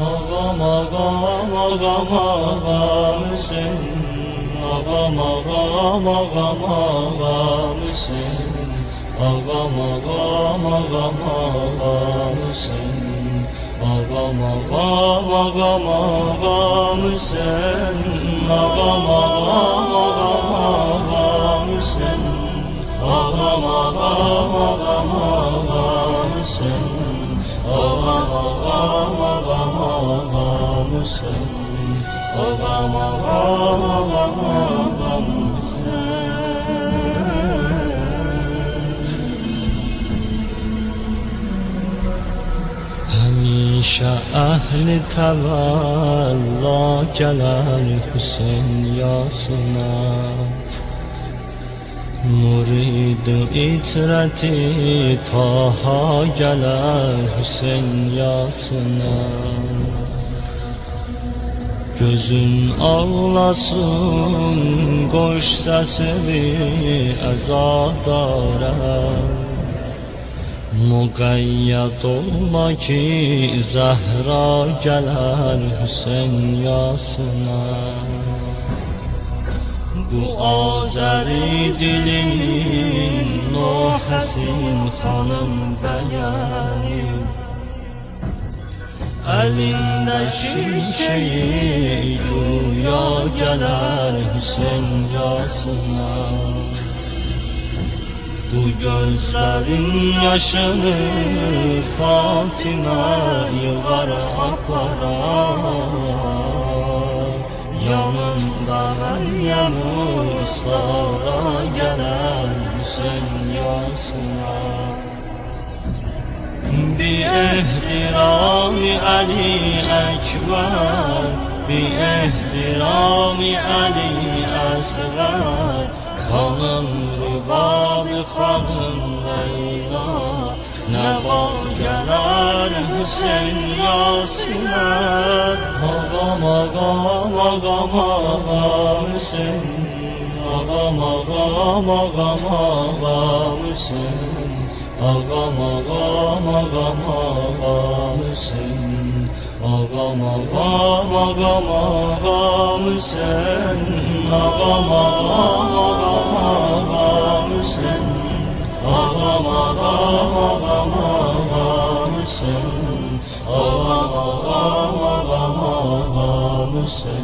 Ağam ağam ağam ağamsın Ağam ağam ağam ağamsın Ağam ağam ağam ağamsın Ağam ağam ağam ağamsın Ağam ağam ağam ağamsın Ağam ağam ağam ağamsın Ağam ağam ağam حسين وضم ضم ضم ضم همیشه اهل تولا جلال حسین یا یاسمان مرید و اطرتی تاها جلال حسین یا یاسمان Gözün ağlasın, qoş səsini əzadarəm Muqayyad olma ki Zəhra gələr Hüseyn yasına. Bu Azəri dilin Nuhəsin xanım bəyəni Elinde şişeyi Cuya gələr Hüseyin yasına. Bu gözlerin yaşını Fatime yığar aklara. Yanında Meryem Islara gələr Hüseyin yasına. باحترام علي أكبر باحترام علي أصغر خانم رباب خانم ليلى نباگرر حسین یاسینر آقام آقام آقام آقام حسین آقام آقام آقام آقام حسین ağam ağam ağam Hüseyin Ağam ağam ağam ağam Hüseyin Ağam ağam ağam ağam Hüseyin Ağam ağam ağam ağam Hüseyin Ağam ağam ağam ağam